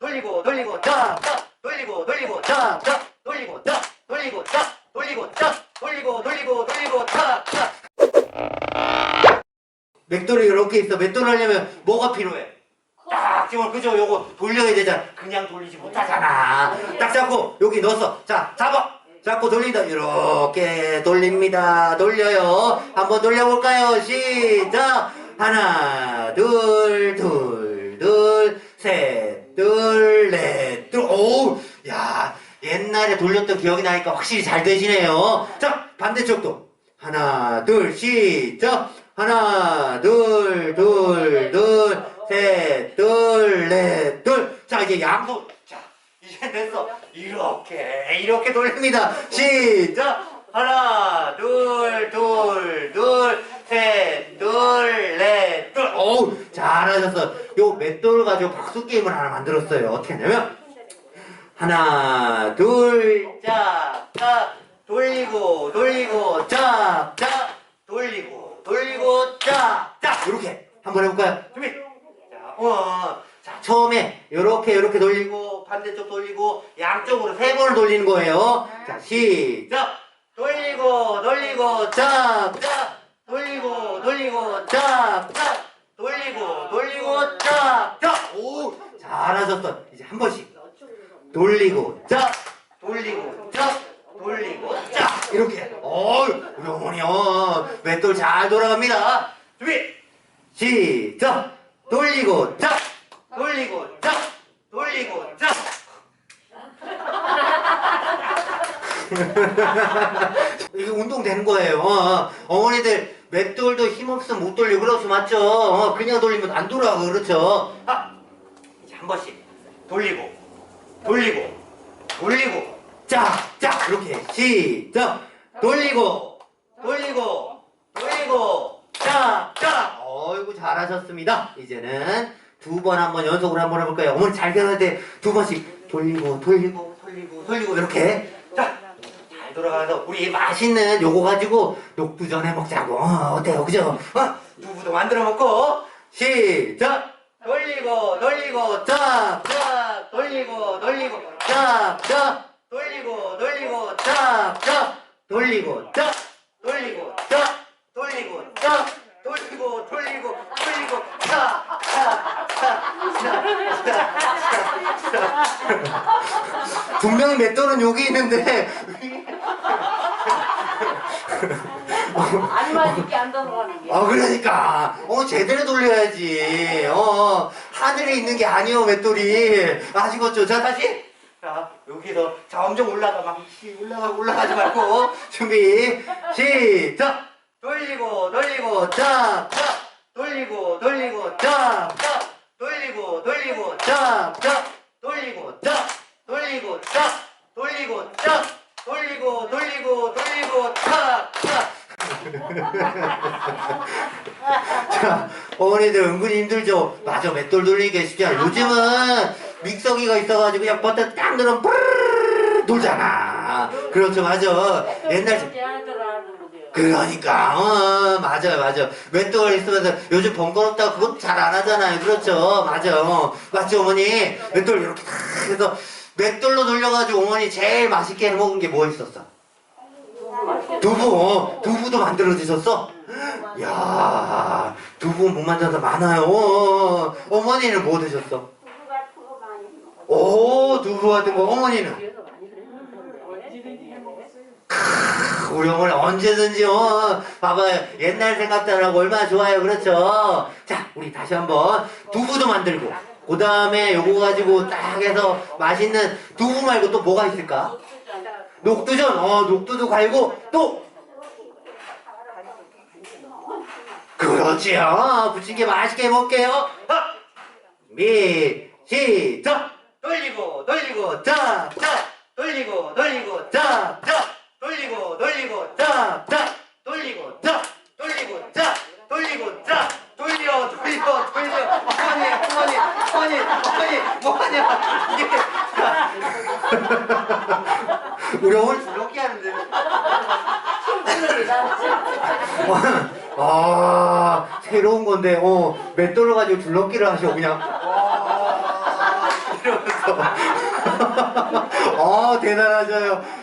돌리고 돌리고 짝 돌리고 돌리고 짝 돌리고 짝 돌리고 짝 돌리고 짝 돌리고 돌리고 돌리고 짝 맷돌이 이렇게 있어. 맥도리 하려면 뭐가 필요해? 딱 지금 그죠? 요거 돌려야 되잖아. 그냥 돌리지 못하잖아. 딱 잡고 여기 넣었어. 자 잡아. 잡고 돌리다. 이렇게 돌립니다. 돌려요. 한번 돌려볼까요? 시작. 하나 둘 둘 둘셋. 둘, 넷, 둘. 오, 야, 옛날에 돌렸던 기억이 나니까 확실히 잘 되시네요. 자, 반대쪽도. 하나, 둘, 시작. 하나, 둘, 둘, 둘, 셋, 둘, 넷, 둘. 자, 이제 양손. 자, 이제 됐어. 이렇게, 이렇게 돌립니다. 시작. 하나, 둘, 둘, 둘, 셋, 둘, 넷, 둘. 어우, 잘하셨어. 요 맷돌 가지고 박수 게임을 하나 만들었어요. 어떻게 하냐면, 하나, 둘, 짝, 짝, 돌리고, 돌리고, 짝, 짝, 돌리고, 돌리고, 짝, 짝. 이렇게 한번 해볼까요? 준비. 자, 어, 자, 처음에 요렇게 요렇게 돌리고 반대쪽 돌리고 양쪽으로 세 번을 돌리는 거예요. 자, 시작. 돌리고, 돌리고, 짝, 짝. 돌리고, 돌리고, 짝, 짝. 돌리고, 돌리고, 짝, 짝. 오, 잘하셨어. 이제 한 번씩. 돌리고 짝 돌리고 짝 돌리고 짝 이렇게. 어우 우리 어머니요 맷돌 잘 돌아갑니다. 준비 시작. 돌리고 짝 돌리고 짝 돌리고 짝 이게 운동 되는 거예요. 어, 어머니들 맷돌도 힘없으면 못 돌리고 그렇죠. 맞죠? 어, 그냥 돌리면 안 돌아가 그렇죠. 아, 한 번씩. 돌리고 돌리고 돌리고. 짝짝 이렇게. 시작. 돌리고 돌리고 돌리고. 짝짝 어이구 잘하셨습니다. 이제는 두 번 한 번 연속으로 한 번 해볼까요? 어머니 잘 되는 데두 번씩 돌리고 돌리고 돌리고 돌리고 이렇게. 자 잘 돌아가서 우리 맛있는 요거 가지고 녹두전 해 먹자고. 어, 어때요? 그죠? 어? 두부도 만들어 먹고. 시작 돌리고 돌리고 짝짝 돌리고 돌리고 짝짝 돌리고 돌리고 짝짝 돌리고 짝 돌리고 짝 돌리고 짝 돌리고 돌리고 돌리고 짝짝짝짝짝짝 분명히 맷돌은 여기 있는데. 안 맞을게 안 넘어가는 게. 아 그러니까. 어 제대로 돌려야지. 어 하늘에 있는 게 아니요 맷돌이. 아시겠죠? 자 다시. 자 여기서 점점 올라가. 막 씨, 올라가고 올라가지 말고. 준비. 시작. 돌리고 돌리고. 짝짝 돌리고 돌리고. 짝짝 돌리고 돌리고. 짝짝 돌리고 짝 돌리고 짝 돌리고 짝 돌리고 돌리고 돌리고. 짝짝 자, 어머니들 은근히 힘들죠? 맞아, 맷돌 돌리기 쉽지 않아. 요즘은 믹서기가 있어가지고 그냥 버튼 딱 누르면 뿌르르르 돌잖아. 그렇죠, 맞아. 옛날. 그러니까, 어, 맞아요, 맞아. 맷돌 있으면서 요즘 번거롭다고 그것 잘 안 하잖아요. 그렇죠, 맞아. 어. 맞죠, 어머니? 맷돌 이렇게 탁 해서 맷돌로 돌려가지고 어머니 제일 맛있게 해 먹은 게 뭐 있었어? 두부, 어, 두부도 만들어 드셨어? 야 두부 못 만져서 많아요. 어, 어머니는 뭐 드셨어? 오, 두부 같은 거 어머니는? 크, 우리 어머니 언제든지 어, 봐봐요. 옛날 생각도 안 하고 얼마나 좋아요. 그렇죠? 자, 우리 다시 한번 두부도 만들고 그 다음에 요거 가지고 딱 해서 맛있는 두부 말고 또 뭐가 있을까? 녹두전, 어, 녹두도 갈고 또 그렇지요. 부침개 맛있게 먹게요. 하! 준비, 시작! 돌리고, 돌리고, 짝, 짝! 돌리고, 돌리고, 짝, 짝! 돌리고, 돌리고, 짝, 짝! 돌리고, 짝! 돌리고, 짝! 돌리고, 짝! 돌려, 돌려, 돌려! 어머니, 어머니, 어머니, 어머니, 뭐하냐? 이게, 자. 우리 어머니 저렇게 하는데. 아, 새로운 건데, 어, 맷돌을 가지고 줄넘기를 하셔, 그냥. 와, 이러면서. 아, 대단하셔요.